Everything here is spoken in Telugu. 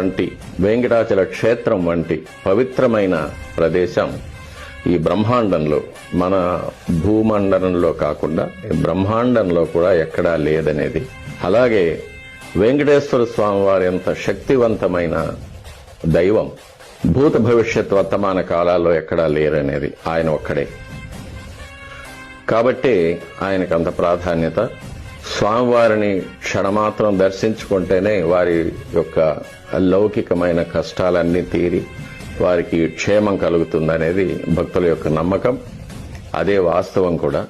వంటి వెంకటాచల క్షేత్రం వంటి పవిత్రమైన ప్రదేశం ఈ బ్రహ్మాండంలో మన భూమండలంలో కాకుండా బ్రహ్మాండంలో కూడా ఎక్కడా లేదనేది. అలాగే వెంకటేశ్వర స్వామి వారి ఎంత శక్తివంతమైన దైవం భూత భవిష్యత్ వర్తమాన కాలాల్లో ఎక్కడా లేరనేది ఆయన ఒక్కడే. కాబట్టి ఆయనకు అంత ప్రాధాన్యత స్వామివారిని క్షణమాత్రం దర్శించుకుంటేనే వారి యొక్క లౌకికమైన కష్టాలన్నీ తీరి వారికి క్షేమం కలుగుతుందనేది భక్తుల యొక్క నమ్మకం. అదే వాస్తవం కూడా.